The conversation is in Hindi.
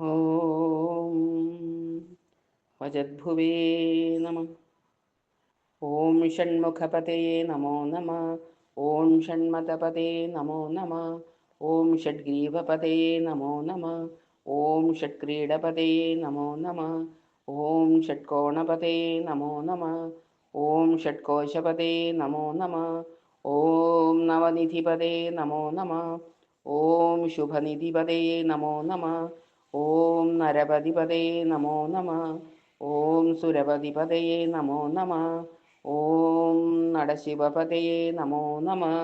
ॐ वजद्भुवे नमः। ॐ षण्मुखपतये नमो नमः। ॐ षण्मतपते नमो नमः। ॐ षड्ग्रीवपतये नमो नमः। ॐ षट्क्रीडपतये नमो नमः। ॐ षट्कोणपतये नमो नमः। ॐ षट्कोशपतये नमो नमः। ॐ नवनिधिपदे नमो नमः। ॐ शुभनिधिपदे नमो नमः। ॐ नरपतिपदे नमो नमः ॐ सुरपतिपदये नमो नमः ॐ नडशिवपदये नमो नमः